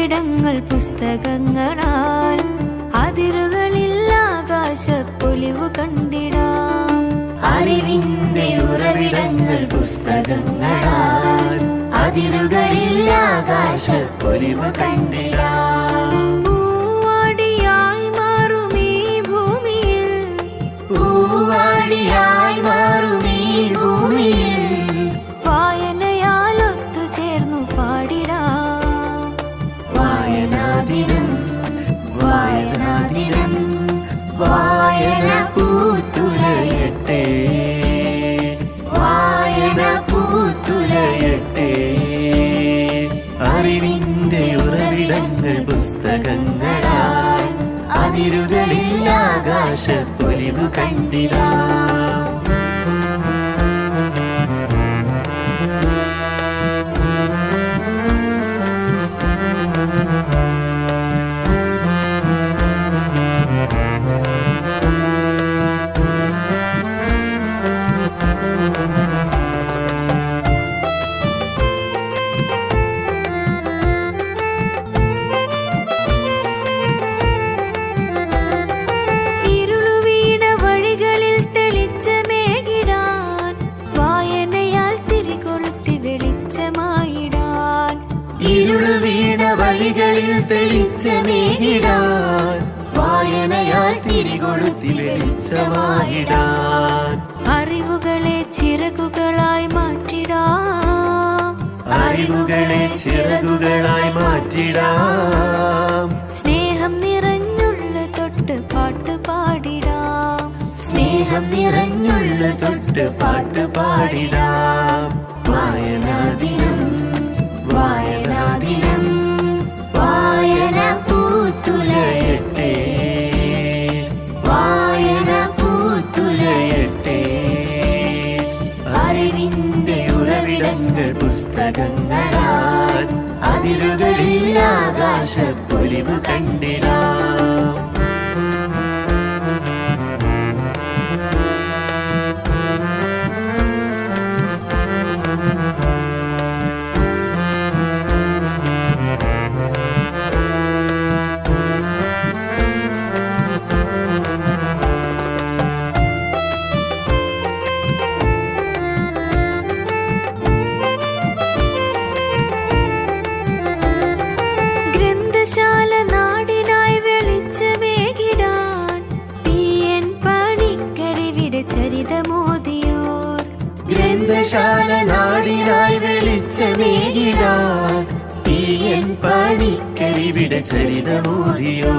ഉറവിടങ്ങൾ പുസ്തകങ്ങളാൽ അതിരുകളിൽ ആകാശപ്പൊലിവ് കണ്ടിടാം. അറിവിന്റെ ഉറവിടങ്ങൾ പുസ്തകങ്ങളാൽ അതിരുകളിൽ ആകാശപ്പൊലിവ് കണ്ടിടാം. പൂവാടിയായി മാറും ഈ ഭൂമിയിൽ. പൂവാടിയായി മാറും ഈ ഭൂമിയിൽ. വായനാദിനം വായന പൂത്തുലയട്ടെ വായന പൂത്തുലയട്ടെ അറിവിന്റെ ഉറവിടങ്ങൾ പുസ്തകങ്ങളാൽ അതിരുകളിൽ ആകാശത്തൊലിവ് കണ്ടിടാം തെളിച്ചമേകിടാൻ വായനയാൽ തിരികൊളുത്തി വെളിച്ചമായിടാൻ. അറിവുകളെ ചിറകുകളായി മാറ്റിടാം. അറിവുകളെ ചിറകുകളായി മാറ്റിടാം. സ്നേഹം നിറഞ്ഞുള്ള തൊട്ട് പാട്ട് പാടിടാം. സ്നേഹം നിറഞ്ഞുള്ള തൊട്ട് പാട്ട് പാടിടാം. വായനാദിനം വായനാദിനം പുസ്തകങ്ങളാൽ അതിരുകളിൽ ആകാശപ്പൊലിവ് കണ്ടിടാം. ചരിതമോദിയോർ ഗ്രന്ഥശാല നാടിനായി വെളിച്ചമേകിടാൻ പി എൻ പണിക്കരിവിടെ ചരിതമോദിയോ